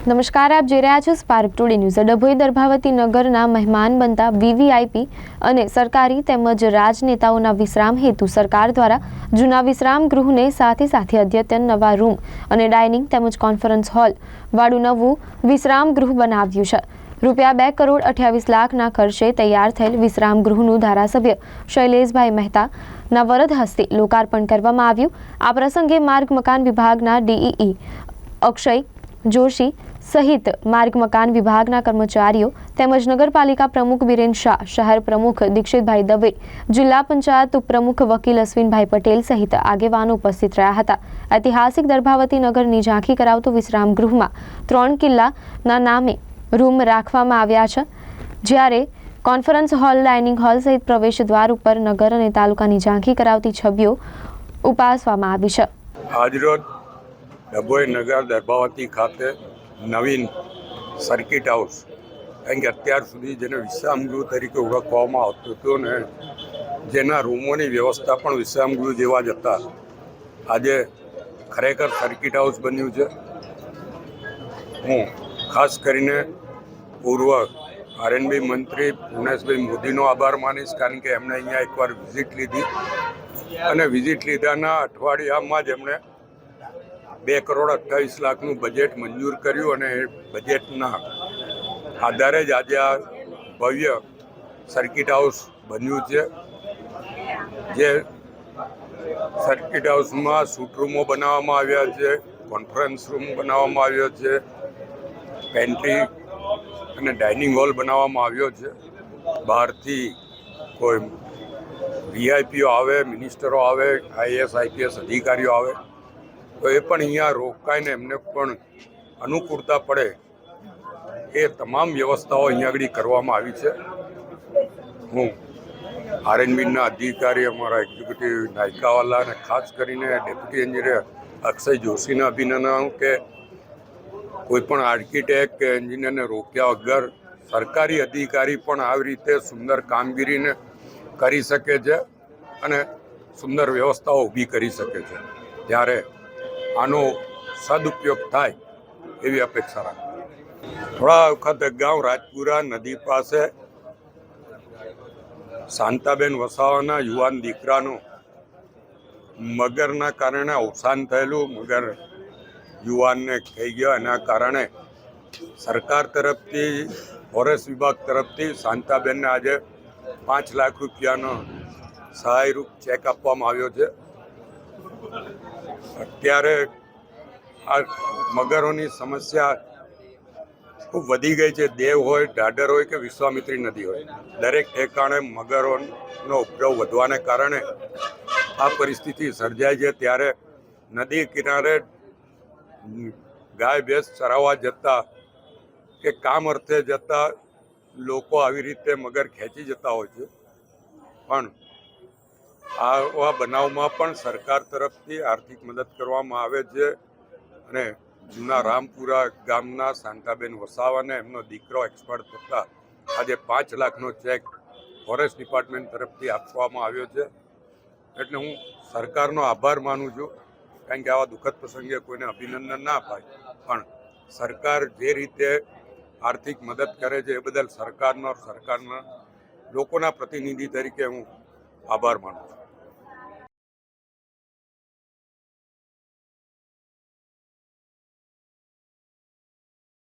નમસ્કાર, આપ જોઈ રહ્યા છો Spark Today News Dabhoi Darbhavati નગરના મહેમાન બનતા વીવીઆઈપી અને સરકારી તેમજ રાજનેતાઓના વિશ્રામ હેતુ સરકાર દ્વારા જૂના વિશ્રામ ગૃહને સાથે સાથે અદ્યતન નવા રૂમ અને ડાઇનિંગ તેમજ કોન્ફરન્સ હોલ વાળું નવું વિશ્રામ ગૃહ બનાવ્યું છે. રૂપિયા બે કરોડ અઠ્યાવીસ લાખના ખર્ચે તૈયાર થયેલ વિશ્રામ ગૃહનું ધારાસભ્ય શૈલેષભાઈ મહેતાના વરદ હસ્તે લોકાર્પણ કરવામાં આવ્યું. આ પ્રસંગે માર્ગ મકાન વિભાગના ડીઈઈ અક્ષય જોશી સહિત માર્ગ મકાન વિભાગના કર્મચારીઓ તેમજ નગરપાલિકા પ્રમુખ બિરેન શાહ, શહેર પ્રમુખ દીક્ષિતભાઈ દવે, જિલ્લા પંચાયત ઉપપ્રમુખ વકીલ અશ્વિનભાઈ પટેલ સહિત આગેવાનો ઉપસ્થિત રહ્યા હતા. ઐતિહાસિક દર્ભાવતી નગરની ઝાંખી કરાવતું વિશ્રામ ગૃહમાં ત્રણ કિલ્લાના નામે રૂમ રાખવામાં આવ્યા છે. જ્યારે કોન્ફરન્સ હોલ, ડાઇનિંગ હોલ સહિત પ્રવેશ દ્વાર ઉપર નગર અને તાલુકાની ઝાંખી કરાવતી છબીઓ ઉપાસવામાં આવી છે. આજરોજ ડભોઈ નગર દર્ભાવતી ખાતે નવીન સર્કિટ હાઉસ, કારણ કે અત્યાર સુધી જેને વિશ્રામગૃહ તરીકે ઓળખવામાં આવતું હતું ને, જેના રૂમોની વ્યવસ્થા પણ વિશ્રામગૃહ જેવા જ હતા. આજે ખરેખર સર્કિટ હાઉસ બન્યું છે. હું ખાસ કરીને પૂર્વ આરએનબી મંત્રી પૂર્ણેશભાઈ મોદીનો આભાર માનીશ, કારણ કે એમણે અહીંયા એકવાર વિઝિટ લીધી. અને વિઝિટ લીધાના અઠવાડિયામાં જ એમણે બે કરોડ અઠ્ઠાવીસ લાખનું બજેટ મંજૂર કર્યું અને બજેટના આધારે જ આજે આ ભવ્ય સર્કિટ હાઉસ બન્યું છે. જે સર્કિટ હાઉસમાં સૂટ રૂમો બનાવવામાં આવ્યા છે કોન્ફરન્સ રૂમ બનાવવામાં આવ્યો છે પેન્ટ્રી અને ડાઇનિંગ હોલ બનાવવામાં આવ્યો છે. બહારથી કોઈ વીઆઈપીઓ આવે મિનિસ્ટરો આવે આઈએસ આઈપીએસ અધિકારીઓ આવે તો એ પણ અહીંયા રોકાઈને એમને પણ અનુકૂળતા પડે એ તમામ વ્યવસ્થાઓ અહીંયા આગળ કરવામાં આવી છે. હું આરએનબીના અધિકારી, અમારા એક્ઝિક્યુટિવ નાયકાવાલા અને ખાસ કરીને ડેપ્યુટી એન્જિનિયર અક્ષય જોશીને અભિનંદન કે કોઈપણ આર્કિટેક્ટ કે એન્જિનિયરને રોક્યા વગર સરકારી અધિકારી પણ આવી રીતે સુંદર કામગીરીને કરી શકે છે અને સુંદર વ્યવસ્થાઓ ઊભી કરી શકે છે. ત્યારે આનો સદુપયોગ થાય એવી અપેક્ષા રાખું. થોડા વખત અગાઉ રાજપુરા નદી પાસે શાંતાબેન વસાવાના યુવાન દીકરાનું મગરના કારણે અવસાન થયેલું. મગર યુવાનને થઈ ગયો. એના કારણે સરકાર તરફથી, ફોરેસ્ટ વિભાગ તરફથી શાંતાબેનને આજે પાંચ લાખ રૂપિયાનો સહાયરૂપ ચેક આપવામાં આવ્યો છે. અત્યારે આ મગરોની સમસ્યા ખૂબ વધી ગઈ છે. દેવ હોય ઢાઢર હોય કે વિશ્વામિત્રી નદી હોય. દરેક ઠેકાણે મગરોનો ઉપદ્રવ વધવાને કારણે આ પરિસ્થિતિ સર્જાય છે. ત્યારે નદી કિનારે ગાય, ભેંસ ચરાવવા જતા કે કામ અર્થે જતા લોકો આવી રીતે મગર ખેંચી જતા હોય છે. પણ આવા બનાવમાં પણ સરકાર તરફથી આર્થિક મદદ કરવામાં આવે છે અને જૂના રામપુરા ગામના શાંતાબેન વસાવાને એમનો દીકરો એક્સપર્ટ થતાં આજે પાંચ લાખનો ચેક ફોરેસ્ટ ડિપાર્ટમેન્ટ તરફથી આપવામાં આવ્યો છે. એટલે હું સરકારનો આભાર માનું છું, કારણ કે આવા દુઃખદ પ્રસંગે કોઈને અભિનંદન ના અપાય. પણ સરકાર જે રીતે આર્થિક મદદ કરે છે એ બદલ સરકારનો સરકારના લોકોના પ્રતિનિધિ તરીકે હું આભાર માનું છું.